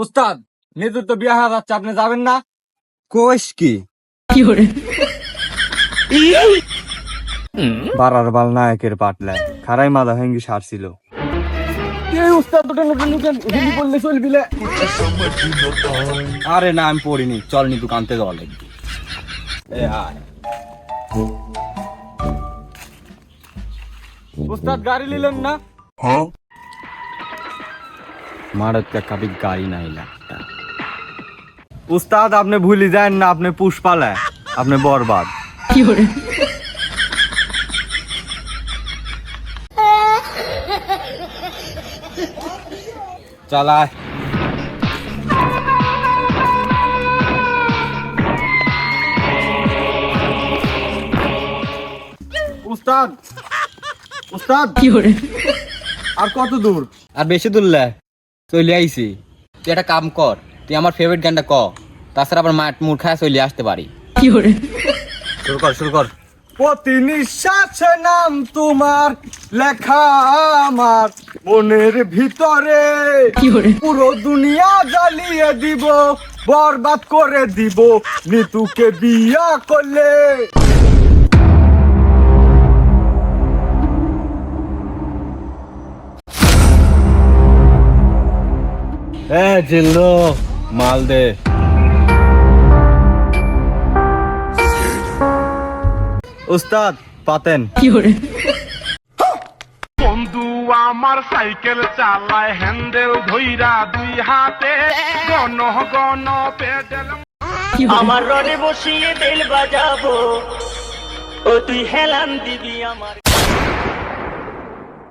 উস্তাদ নিজের তো বিয়ে হয়ে যাচ্ছে আপনি যাবেন না? কোষ কি? বারার বাল নায়কের পাটলায় খারাই মাদা ভেঙ্গি সারছিল। আরে না আমি পড়িনি। চল নি দোকানতে যাওয়া লাগবে উস্তাদ গাড়ি নিলেন না? মারত কা গাড়ি নাই লাগতা উস্তাদ আপনি ভুলি যান না আপনি পুষ্পালায় আপনি বরবাদ। চালায় উস্তাদ উস্তাদ। কি করে আর কত দূর? আর বেশি দূরলে চলে আইছি। তুই একটা কাম কর তুই আমার ফেভারিট গানটা ক তাছাড়া আবার মাঠ মুখ খায় চলে আসতে পারি। শুরু কর শুরু কর। প্রতি নিঃশ্বাসে নাম তোমার লেখা আমার মনের ভিতরে। পুরো দুনিয়া জ্বালিয়ে দিব বরবাদ করে দিব নিতুকে বিয়া করলে। এ জিল্লু মাল দে। উস্তাদ পাতেন। বন্ধু আমার সাইকেল চালায় হ্যান্ডেল ধইরা দুই হাতে। গণ গণ পেডেল। আমার রডে বসিয়ে বেল বাজাবো। ও তুই হেলান দিবি আমার।